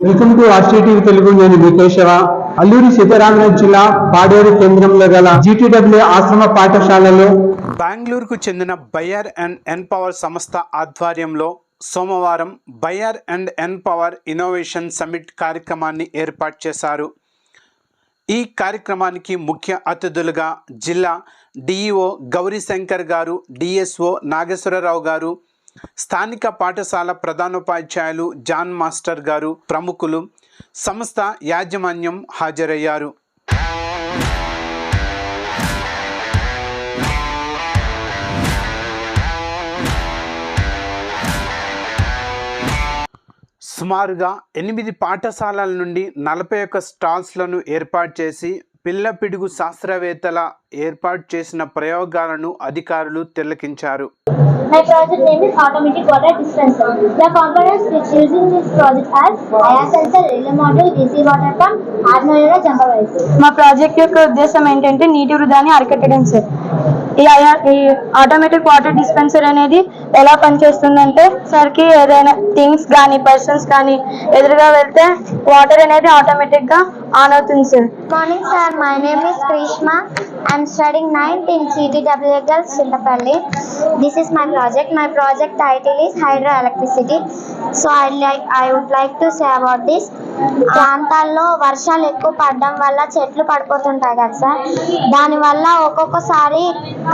Welcome to ఆర్టీటీవీ Telugu నేను వికేశవ. అల్లూరి సీతారామరాజు జిల్లా పాడేరు కేంద్రంలో గల జీటీడబ్ల్యూ ఆశ్రమ పాఠశాలలో బెంగళూరుకు చెందిన బయర్ అండ్ ఎన్ పవర్ సంస్థ ఆధ్వర్యంలో సోమవారం Bayer and N power innovation summit కార్యక్రమాన్ని ఏర్పాటు చేశారు. ఈ కార్యక్రమానికి ముఖ్య అతిథులుగా జిల్లా డిఈఓ గౌరీశంకర్ గారు డిఎస్ఓ నాగేశ్వరరావు గారు స్థానిక పాఠశాల ప్రధానోపాధ్యాయులు జాన్ మాస్టర్ గారు ప్రముఖులు సంస్థ యాజమాన్యం హాజరయ్యారు. సుమారుగా ఎనిమిది పాఠశాలల నుండి నలభై ఒక్క స్టాల్స్లను ఏర్పాటు చేసి పిల్ల పిడుగు శాస్త్రవేత్తల ఏర్పాటు చేసిన ప్రయోగాలను అధికారులు తిలకించారు. My project name is Automatic Water Dispenser. The components which using this project are air sensor, relay module, DC water pump, jumper wires. మా ప్రాజెక్ట్ యొక్క ఉద్దేశం ఏంటంటే నీటి వృధాని అరికట్టడం సార్ ఈ ఈ ఆటోమేటిక్ వాటర్ డిస్పెన్సర్ అనేది ఎలా పనిచేస్తుందంటే సార్కి ఏదైనా థింగ్స్ కానీ పర్సన్స్ కానీ ఎదురుగా వెళ్తే వాటర్ అనేది ఆటోమేటిక్గా ఆన్ అవుతుంది sir Morning sir, my name is Krishma. I'm studying 9th in CTW Girls Chintapalli. This is my project. My project title is hydroelectricity. So I like I would like to say about this. ప్రాంతాల్లో వర్షాలు ఎక్కువ పడడం వల్ల చెట్లు పడిపోతుంటాయి కదా sir దానివల్ల ఒక్కొక్కసారి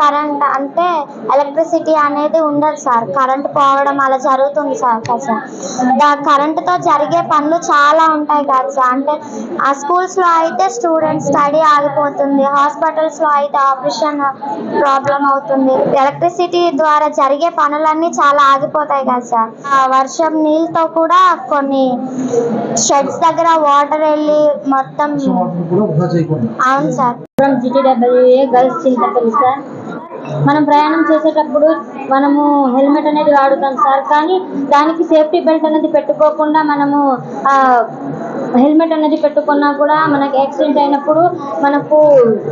current అంటే ఎలక్ట్రిసిటీ అనేది ఉండదు సార్. కరెంట్ పోవడం అలా జరుగుతుంది సార్ కదా సార్ దా కరెంటుతో జరిగే పనులు చాలా ఉంటాయి కదా సార్. అంటే ఆ స్కూల్స్లో అయితే స్టూడెంట్స్ స్టడీ ఆగిపోతుంది. హాస్పిటల్స్లో అయితే ఆపరేషన్ ప్రాబ్లం అవుతుంది. ఎలక్ట్రిసిటీ ద్వారా జరిగే పనులన్నీ చాలా ఆగిపోతాయి కదా సార్. ఆ వర్షం నీళ్ళతో కూడా కొన్ని షెడ్స్ దగ్గర వాటర్ వెళ్ళి మొత్తం అవును sir. From GTWA girls Chintapalli sir మనం ప్రయాణం చేసేటప్పుడు మనము హెల్మెట్ అనేది వాడుతాం సార్. కానీ దానికి సేఫ్టీ బెల్ట్ అనేది పెట్టుకోకుండా మనము ఆ, హెల్మెట్ అనేది పెట్టుకున్నా కూడా మనకి యాక్సిడెంట్ అయినప్పుడు మనకు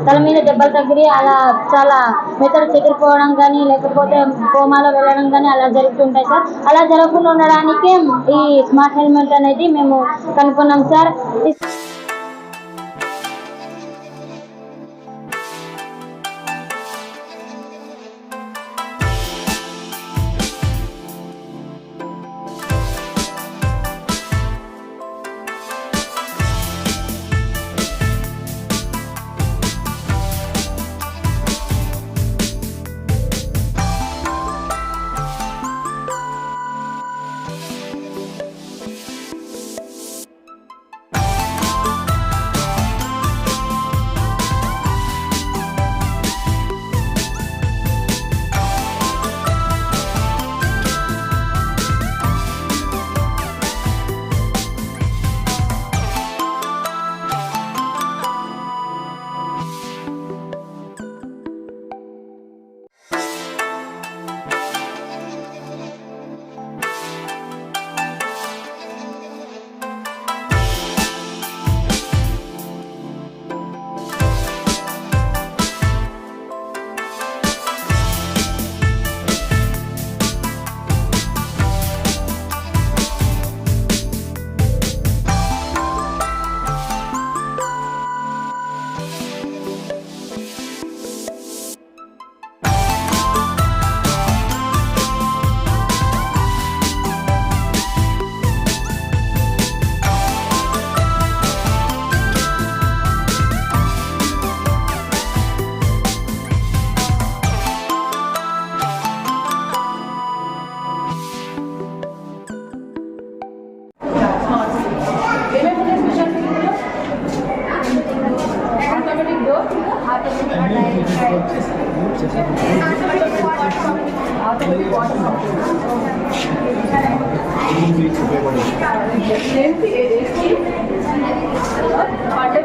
తల మీద దెబ్బలు తగిలి అలా చాలా మెదడు చెదిరిపోవడం కానీ లేకపోతే కోమాలో వెళ్ళడం కానీ అలా జరుగుతుంటాయి సార్. అలా జరగకుండా ఉండడానికి ఈ స్మార్ట్ హెల్మెట్ అనేది మేము కనుక్కున్నాం సార్.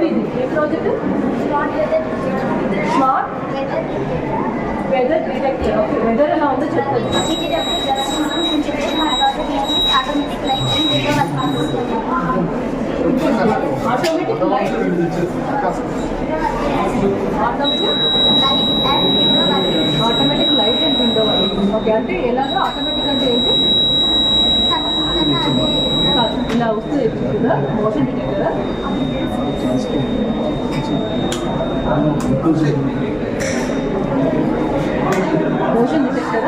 ఈ ఏ project smart weather detector okay weather ఎలా ఉందో automatic light automatic light automatic light and window okay అంటే ఎలాగో ఆటోమేటిక్ అంటే ఏంటి? ఇలా వస్తుంది కదా మోషన్ డిటెక్టర్ మోషన్ డిటెక్టర్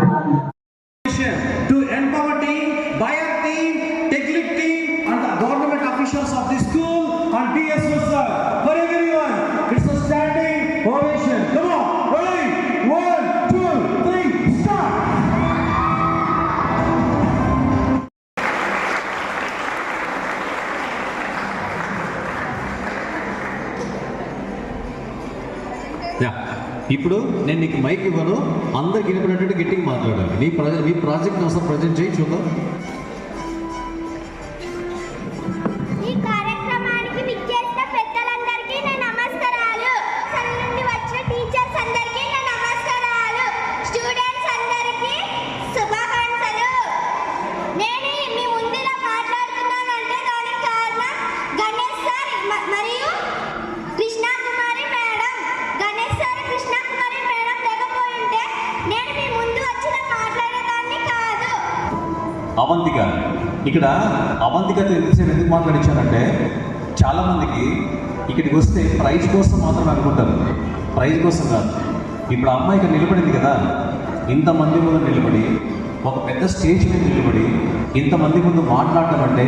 ఇప్పుడు నేను నీకు మైక్ ఇవ్వను. అందరికి వినపడేటట్టు గట్టిగా మాట్లాడాలి. నీ ప్రాజెక్ట్ మీ ప్రాజెక్ట్ ఒకసారి ప్రజెంట్ చేయి చూద్దాం. అవంతిక. ఇక్కడ అవంతికతో ఎంతసేపు ఎందుకు మాట్లాడించానంటే చాలామందికి ఇక్కడికి వస్తే ప్రైజ్ కోసం మాత్రమే అనుకుంటారు. ప్రైజ్ కోసం కాదు. ఇప్పుడు అమ్మాయి ఇక్కడ నిలబడింది కదా. ఇంతమంది ముందు నిలబడి ఒక పెద్ద స్టేజ్ మీద నిలబడి ఇంతమంది ముందు మాట్లాడటం అంటే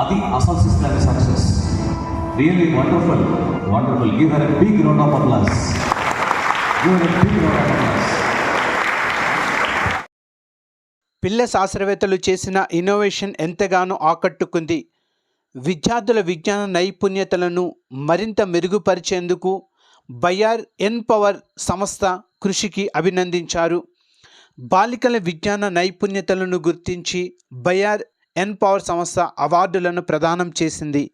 అది అసలు system success. Really wonderful wonderful give her big round of applause give her big round of applause పిల్ల శాస్త్రవేత్తలు చేసిన ఇన్నోవేషన్ ఎంతగానో ఆకట్టుకుంది. విద్యార్థుల విజ్ఞాన నైపుణ్యతలను మరింత మెరుగుపరిచేందుకు బయార్ ఎన్ పవర్ సంస్థ కృషికి అభినందించారు. బాలికల విజ్ఞాన నైపుణ్యతలను గుర్తించి బయార్ ఎన్ పవర్ సంస్థ అవార్డులను ప్రదానం చేసింది.